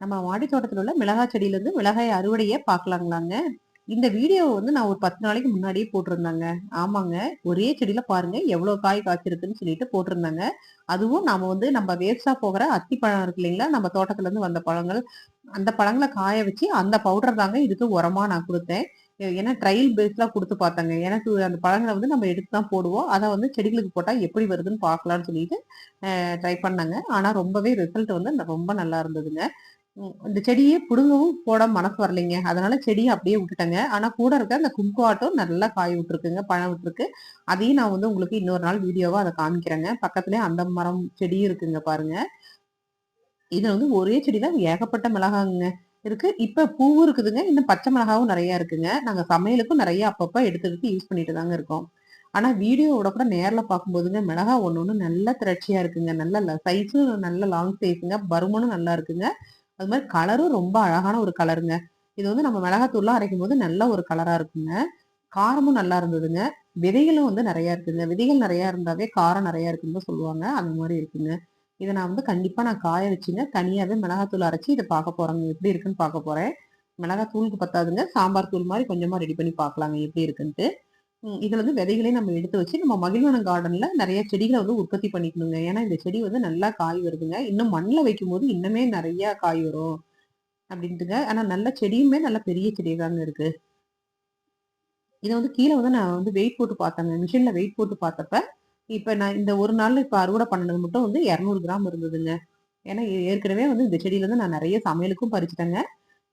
நம்ம மாடி தோட்டத்தில் உள்ள மிளகாய் செடியிலேருந்து மிளகாய் அறுவடையே பார்க்கலாங்களாங்க. இந்த வீடியோ வந்து நான் ஒரு பத்து நாளைக்கு முன்னாடியே போட்டிருந்தாங்க. ஆமாங்க. ஒரே செடியில் பாருங்க எவ்வளோ காய் காய்ச்சிருக்குன்னு சொல்லிட்டு போட்டிருந்தாங்க. அதுவும் நாம் வந்து நம்ம வேஸ்ட்டாக போகிற அத்தி பழம் இருக்கு இல்லைங்களா? நம்ம தோட்டத்துலேருந்து வந்த பழங்கள். அந்த பழங்களை காய வச்சு அந்த பவுடர் தாங்க இதுக்கு உரமாக நான் கொடுத்தேன். ஏன்னா ட்ரையல் பேஸ்லாம் கொடுத்து பார்த்தாங்க. எனக்கு அந்த பழங்களை வந்து நம்ம எடுத்து தான் போடுவோம். அதை வந்து செடிகளுக்கு போட்டால் எப்படி வருதுன்னு பார்க்கலான்னு சொல்லிட்டு ட்ரை பண்ணாங்க. ஆனால் ரொம்பவே ரிசல்ட் வந்து ரொம்ப நல்லா இருந்ததுங்க. இந்த செடியே பிடுங்கவும் போட மனசு வரலைங்க. அதனால செடியை அப்படியே விட்டுட்டேங்க. ஆனா கூட இருக்க அந்த கும்குவாட்டும் நல்லா காய் விட்டுருக்குங்க பழம் விட்டுருக்கு. அதையும் நான் வந்து உங்களுக்கு இன்னொரு நாள் வீடியோவா அதை காமிக்கிறேங்க. பக்கத்துலயே அந்த மரம் செடியும் இருக்குங்க பாருங்க. இது வந்து ஒரே செடியில ஏகப்பட்ட மிளகாங்க இருக்கு. இப்ப பூவும் இருக்குதுங்க இன்னும் பச்சை மிளகாவும் நிறைய இருக்குங்க. நாங்க சமையலுக்கும் நிறைய அப்பப்ப எடுத்துக்கிட்டு யூஸ் பண்ணிட்டு தாங்க இருக்கோம். ஆனா வீடியோவோட கூட நேரில் பார்க்கும்போதுங்க மிளகா ஒன்று ஒன்று நல்ல திரட்சியா இருக்குங்க. நல்ல சைஸும் நல்ல லாங் சைஸுங்க பருமனும் நல்லா இருக்குங்க. அது மாதிரி கலரும் ரொம்ப அழகான ஒரு கலருங்க இது வந்து நம்ம மிளகாத்தூள்லாம் அரைக்கும் போது நல்ல ஒரு கலரா இருக்குங்க. காரமும் நல்லா இருந்ததுங்க. விதைகளும் வந்து நிறைய இருக்குங்க விதைகள் நிறைய இருந்தாவே காரம் நிறைய இருக்குன்னு சொல்லுவாங்க. அந்த மாதிரி இருக்குங்க. இதை நான் வந்து கண்டிப்பா நான் காய வச்சுங்க. தனியாவே மிளகாத்தூள் அரைச்சி இதை பார்க்க போறேங்க. எப்படி இருக்குன்னு பார்க்க போறேன். மிளகாத்தூளுக்கு பத்தாதுங்க. சாம்பார் தூள் மாதிரி கொஞ்சமா ரெடி பண்ணி பார்க்கலாங்க. எப்படி இருக்குன்ட்டு. இதுல வந்து விதைகளே நம்ம எடுத்து வச்சு நம்ம மகிழ்வனம் கார்டன்ல நிறைய செடிகளை வந்து உற்பத்தி பண்ணிக்கணுங்க. ஏன்னா இந்த செடி வந்து நல்லா காய் வருதுங்க. இன்னும் மண்ணில் வைக்கும் போது இன்னுமே நிறைய காய் வரும் அப்படின்ட்டுங்க. ஆனா நல்ல செடியுமே நல்ல பெரிய செடி இருக்கு. இதை வந்து கீழே வந்து நான் வந்து வெயிட் போட்டு பார்த்தேங்க. மிஷின்ல வெயிட் போட்டு பார்த்தப்ப இப்ப நான் இந்த ஒரு நாள் இப்ப அறுவடை பண்ணது மட்டும் வந்து இரநூறு கிராம் இருந்ததுங்க. ஏன்னா ஏற்கனவே வந்து இந்த செடியில இருந்து நான் நிறைய சமையலுக்கும் பறிச்சுட்டேங்க.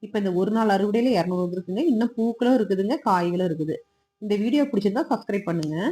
இப்ப இந்த ஒரு நாள் அறுவடையில இரநூறு இருக்குங்க இன்னும் பூக்களும் இருக்குதுங்க காய்களும் இருக்குது. இந்த வீடியோ பிடிச்சிருந்தா சப்ஸ்கிரைப் பண்ணுங்கள்